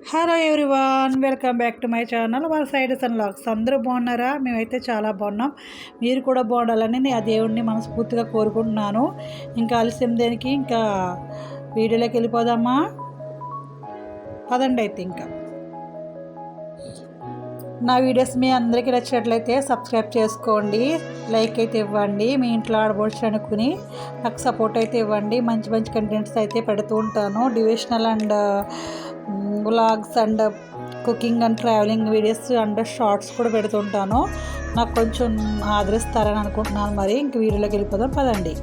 Hello everyone welcome back to my channel వాళ్ళ సైడ్ సన్ లాక్స్ అందరూ బాగున్నారా? మేమైతే చాలా బాగున్నాం. మీరు కూడా బాగుండాలని నేను ఆ దేవుడిని మనస్ఫూర్తిగా కోరుకుంటున్నాను. ఇంకా ఆలస్యం దేనికి? ఇంకా వీడియోలోకి వెళ్ళిపోదామా? పదండి అయితే ఇంకా. నా వీడియోస్ మీ అందరికీ నచ్చినట్లయితే సబ్స్క్రైబ్ చేసుకోండి. లైక్ అయితే ఇవ్వండి. మీ ఇంట్లో ఆడబోడ్చి అనుకుని నాకు సపోర్ట్ అయితే ఇవ్వండి. మంచి మంచి కంటెంట్స్ అయితే పెడుతూ ఉంటాను. Divisional and vlogs and cooking and travelling videos and shorts కూడా పెడుతుంటాను. నాకు కొంచెం ఆదరిస్తారని అనుకుంటున్నాను మరి. ఇంక వీడియోలోకి వెళ్ళిపోదాం పదండి.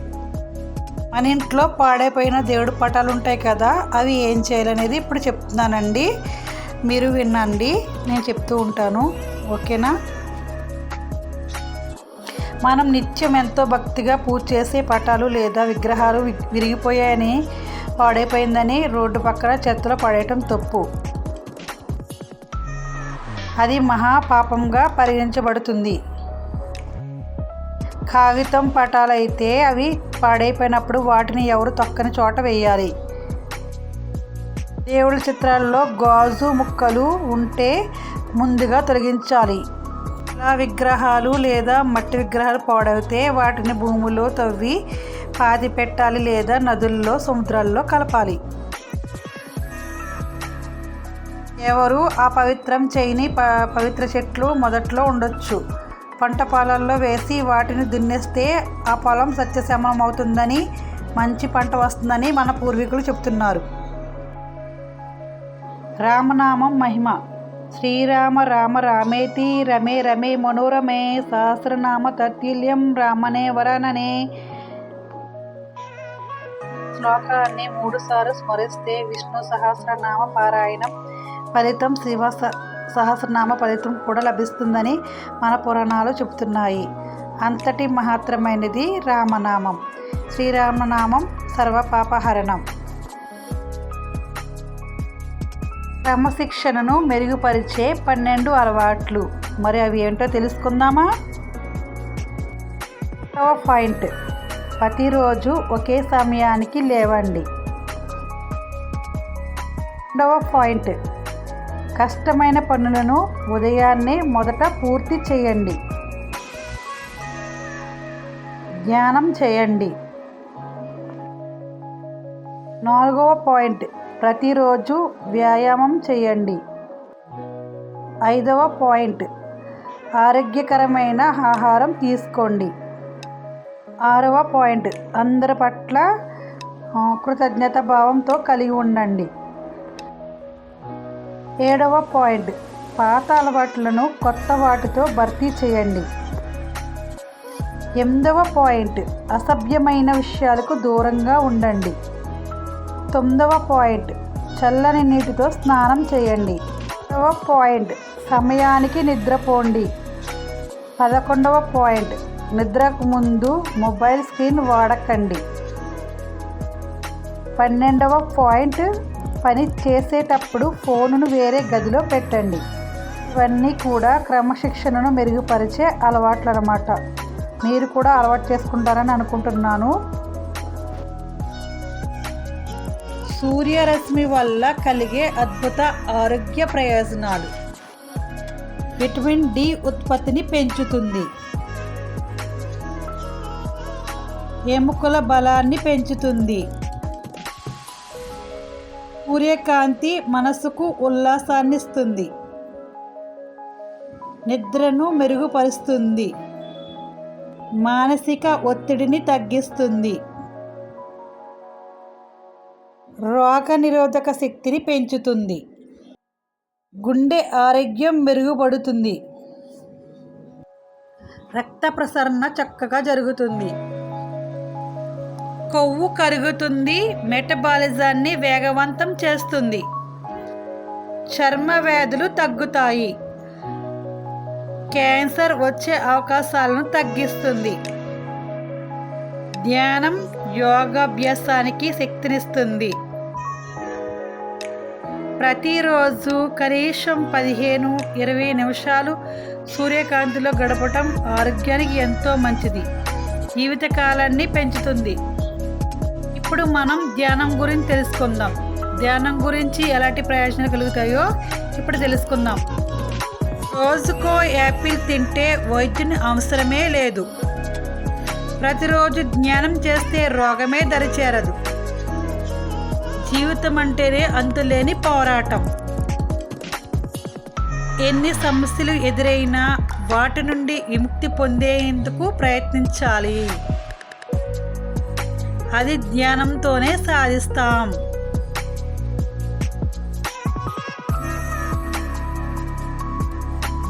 మన ఇంట్లో పాడైపోయిన దేవుడు పటాలు ఉంటాయి కదా అవి ఏం చేయాలనేది ఇప్పుడు చెప్తున్నానండి. మీరు వినండి నేను చెప్తూ ఉంటాను. ఓకేనా? మనం నిత్యం ఎంతో భక్తిగా పూజ చేసే పటాలు లేదా విగ్రహాలు వి- విరిగిపోయాయని పాడైపోయిందని రోడ్డు పక్కన చెత్తలో పడేయటం తప్పు. అది మహాపాపంగా పరిగణించబడుతుంది. కాగితం పటాలైతే అవి పాడైపోయినప్పుడు వాటిని ఎవరు తొక్కని చోట వేయాలి? దేవుడి చిత్రాల్లో గాజు ముక్కలు ఉంటే ముందుగా తొలగించాలి. విగ్రహాలు లేదా మట్టి విగ్రహాలు పాడైతే వాటిని భూమిలో తవ్వి పాతి పెట్టాలి లేదా నదుల్లో సముద్రాల్లో కలపాలి. ఎవరు ఆ పవిత్రం చేయని ప పవిత్ర చెట్లు మొదట్లో ఉండొచ్చు. పంట పొలాల్లో వేసి వాటిని దున్నేస్తే ఆ పొలం సత్యశమనం అవుతుందని మంచి పంట వస్తుందని మన పూర్వీకులు చెప్తున్నారు. రామనామం మహిమ. శ్రీరామ రామ రామేతి రమే రమే మనోరమే సహస్రనామ తత్తుల్యం రామనే వరననే. శ్లోకాన్ని మూడుసార్లు స్మరిస్తే విష్ణు సహస్రనామ పారాయణం ఫలితం శివ సహస్రనామ ఫలితం కూడా లభిస్తుందని మన పురాణాలు చెబుతున్నాయి. అంతటి మహత్తరమైనది రామనామం. శ్రీరామనామం సర్వపాపహరణం. క్రమశిక్షణను మెరుగుపరిచే పన్నెండు అలవాట్లు. మరి అవి ఏంటో తెలుసుకుందామా? పాయింట్. ప్రతిరోజు ఒకే సమయానికి లేవండి. రెండవ పాయింట్. కష్టమైన పనులను ఉదయాన్నే మొదట పూర్తి చేయండి. ధ్యానం చేయండి. నాలుగవ పాయింట్. ప్రతిరోజు వ్యాయామం చేయండి. ఐదవ పాయింట్. ఆరోగ్యకరమైన ఆహారం తీసుకోండి. ఆరవ పాయింట్. అందరి పట్ల కృతజ్ఞత భావంతో కలిగి ఉండండి. ఏడవ పాయింట్. పాత అలవాట్లను కొత్త వాటితో భర్తీ చేయండి. ఎనిమిదవ పాయింట్. అసభ్యమైన విషయాలకు దూరంగా ఉండండి. తొమ్మిదవ పాయింట్. చల్లని నీటితో స్నానం చేయండి. పదవ పాయింట్. సమయానికి నిద్రపోండి. పదకొండవ పాయింట్. నిద్రకు ముందు మొబైల్ స్క్రీన్ వాడకండి. పన్నెండవ పాయింట్. పని చేసేటప్పుడు ఫోనును వేరే గదిలో పెట్టండి. ఇవన్నీ కూడా క్రమశిక్షణను మెరుగుపరిచే అలవాట్లు అనమాట మీరు కూడా అలవాటు చేసుకుంటారని అనుకుంటున్నాను. సూర్యరశ్మి వల్ల కలిగే అద్భుత ఆరోగ్య ప్రయోజనాలు. విటమిన్ డి ఉత్పత్తిని పెంచుతుంది. ఎముకల బలాన్ని పెంచుతుంది. సూర్యకాంతి మనసుకు ఉల్లాసాన్ని ఇస్తుంది నిద్రను మెరుగుపరుస్తుంది. మానసిక ఒత్తిడిని తగ్గిస్తుంది. రోగ నిరోధక శక్తిని పెంచుతుంది. గుండె ఆరోగ్యం మెరుగుపడుతుంది. రక్త ప్రసరణ చక్కగా జరుగుతుంది. కొవ్వు కరుగుతుంది. మెటబాలిజాన్ని వేగవంతం చేస్తుంది. చర్మ వ్యాధులు తగ్గుతాయి. క్యాన్సర్ వచ్చే అవకాశాలను తగ్గిస్తుంది. ధ్యానం యోగాభ్యాసానికి శక్తినిస్తుంది. ప్రతిరోజు కనీసం పదిహేను ఇరవై నిమిషాలు సూర్యకాంతిలో గడపటం ఆరోగ్యానికి ఎంతో మంచిది. జీవితకాలాన్ని పెంచుతుంది. ఇప్పుడు మనం ధ్యానం గురించి తెలుసుకుందాం. ధ్యానం గురించి ఎలాంటి ప్రయోజనాలు కలుగుతాయో ఇప్పుడు తెలుసుకుందాం. రోజుకో యాపిల్ తింటే వైద్యుని అవసరమే లేదు. ప్రతిరోజు జ్ఞానం చేస్తే రోగమే దరిచేరదు. జీవితం అంటేనే అంతులేని పోరాటం. ఎన్ని సమస్యలు ఎదురైనా వాటి నుండి విముక్తి పొందేందుకు ప్రయత్నించాలి. అది జ్ఞానంతోనే సాధిస్తాం.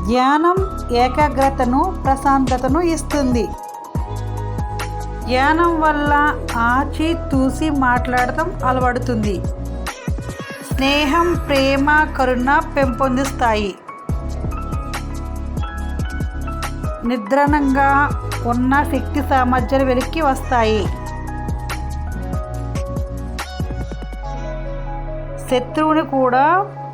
జ్ఞానం ఏకాగ్రతను ప్రశాంతతను ఇస్తుంది. ధ్యానం వల్ల ఆచి తూసి మాట్లాడటం అలవడుతుంది. స్నేహం ప్రేమ కరుణ పెంపొందిస్తాయి. నిద్రణంగా ఉన్న శక్తి సామర్థ్యాలు వెలికి వస్తాయి. శత్రువుని కూడా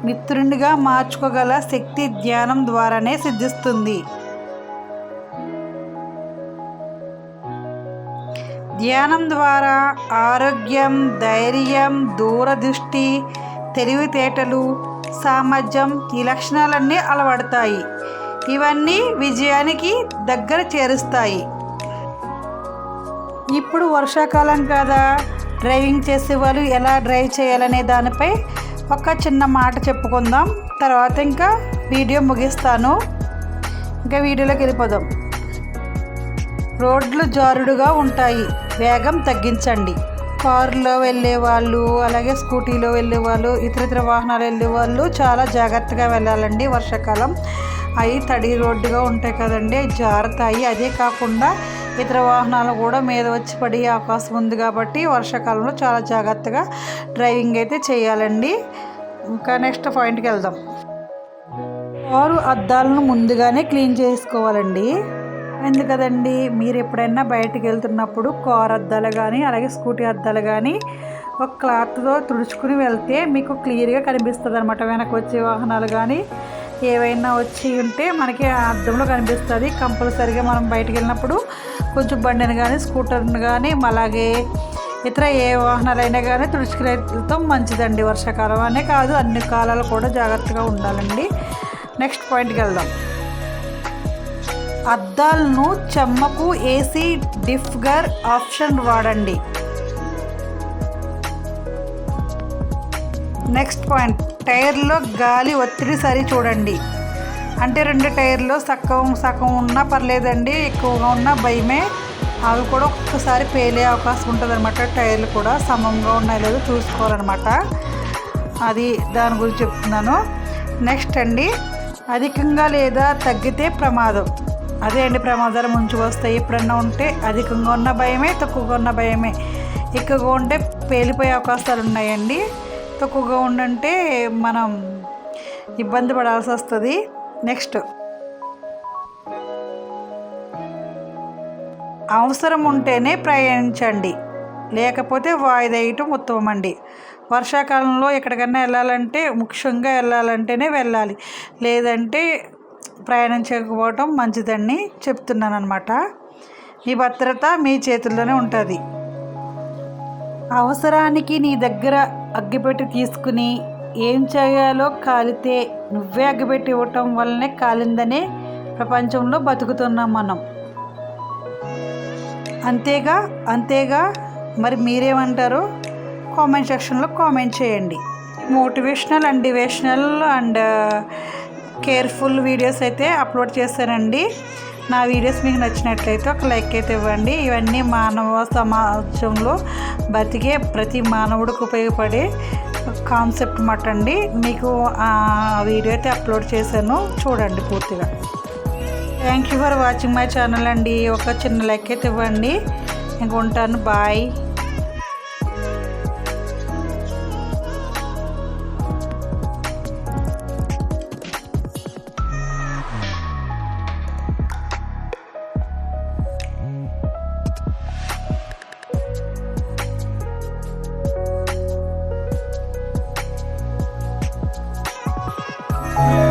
మిత్రునిగా మార్చుకోగల శక్తి ధ్యానం ద్వారానే సిద్ధిస్తుంది. ధ్యానం ద్వారా ఆరోగ్యం ధైర్యం దూరదృష్టి తెలివితేటలు సామర్థ్యం ఈ లక్షణాలన్నీ అలవడతాయి. ఇవన్నీ విజయానికి దగ్గర చేరుస్తాయి. ఇప్పుడు వర్షాకాలం కదా. డ్రైవింగ్ చేసే వాళ్ళు ఎలా డ్రైవ్ చేయాలనే దానిపై ఒక చిన్న మాట చెప్పుకుందాం. తర్వాత ఇంకా వీడియో ముగిస్తాను. ఇంకా వీడియోలోకి వెళ్ళిపోదాం. రోడ్లు జారుడుగా ఉంటాయి. వేగం తగ్గించండి. కారులో వెళ్ళే వాళ్ళు అలాగే స్కూటీలో వెళ్ళే వాళ్ళు ఇతర ఇతర వాహనాలు వెళ్ళే వాళ్ళు చాలా జాగ్రత్తగా వెళ్ళాలండి. వర్షాకాలం అవి తడి రోడ్డుగా ఉంటాయి కదండి అవి జారుతాయి. అదే కాకుండా ఇతర వాహనాలు కూడా మీద వచ్చి పడే అవకాశం ఉంది కాబట్టి వర్షాకాలంలో చాలా జాగ్రత్తగా డ్రైవింగ్ అయితే చేయాలండి. ఇంకా నెక్స్ట్ పాయింట్కి వెళ్దాం. కారు అద్దాలను ముందుగానే క్లీన్ చేసుకోవాలండి. ఎందుకదండి? మీరు ఎప్పుడైనా బయటకు వెళ్తున్నప్పుడు కార్ అద్దాలు కానీ అలాగే స్కూటీ అద్దాలు కానీ ఒక క్లాత్తో తుడుచుకుని వెళ్తే మీకు క్లియర్గా కనిపిస్తుంది అనమాట వెనక వచ్చే వాహనాలు కానీ ఏవైనా వచ్చి ఉంటే మనకి అద్దంలో కనిపిస్తుంది. కంపల్సరీగా మనం బయటకు వెళ్ళినప్పుడు కొంచెం బండిని కానీ స్కూటర్ని కానీ అలాగే ఇతర ఏ వాహనాలైనా కానీ తుడుచుకునేతో మంచిదండి వర్షాకాలం. అనే కాదు అన్ని కాలాలు కూడా జాగ్రత్తగా ఉండాలండి. నెక్స్ట్ పాయింట్కి వెళ్దాం. అద్దాలను చెమ్మకు ఏసీ డిఫ్గర్ ఆప్షన్ వాడండి. నెక్స్ట్ పాయింట్ టైర్లో గాలి ఒత్తిడి సరి చూడండి. అంటే రెండు టైర్లో సగం సగం ఉన్నా పర్లేదండి ఎక్కువగా ఉన్నా భయమే. అవి కూడా ఒక్కసారి పేలే అవకాశం ఉంటుంది అనమాట టైర్లు కూడా సమంగా ఉన్నాయో లేదో చూసుకోవాలన్నమాట. అది దాని గురించి చెప్తున్నాను. నెక్స్ట్ అండి అధికంగా లేదా తగ్గితే ప్రమాదం. అదే అండి ప్రమాదాలు ముంచు వస్తాయి. ఎప్పుడన్నా ఉంటే అధికంగా ఉన్న భయమే తక్కువగా ఉన్న భయమే. ఎక్కువగా ఉంటే పేలిపోయే అవకాశాలు ఉన్నాయండి. తక్కువగా ఉండంటే మనం ఇబ్బంది పడాల్సి వస్తుంది. నెక్స్ట్. అవసరం ఉంటేనే ప్రయాణించండి. లేకపోతే వాయిదా వేయటం ఉత్తమం అండి. వర్షాకాలంలో ఎక్కడికైనా వెళ్ళాలంటే ముఖ్యంగా వెళ్ళాలంటేనే వెళ్ళాలి. లేదంటే ప్రయాణం చేయకపోవటం మంచిదని చెప్తున్నాను అనమాట మీ భద్రత మీ చేతుల్లోనే ఉంటుంది. అవసరానికి నీ దగ్గర అగ్గిపెట్టి తీసుకుని ఏం చేయాలో కాలితే నువ్వే అగ్గిపెట్టి ఇవ్వటం వల్లనే కాలిందనే ప్రపంచంలో బతుకుతున్నాం మనం. అంతేగా అంతేగా మరి మీరేమంటారు? కామెంట్ సెక్షన్లో కామెంట్ చేయండి. Motivational and devotional and careful videos అయితే అప్లోడ్ చేశానండి నా వీడియోస్ మీకు నచ్చినట్లయితే ఒక లైక్ అయితే ఇవ్వండి. ఇవన్నీ మానవ సమాజంలో బతికే ప్రతి మానవుడికి ఉపయోగపడే కాన్సెప్ట్ మాట అండి. మీకు ఆ వీడియో అయితే అప్లోడ్ చేశాను. చూడండి పూర్తిగా. Thank you for watching my channel అండి. ఒక చిన్న లైక్ అయితే ఇవ్వండి. ఇంక ఉంటాను. Bye Yeah.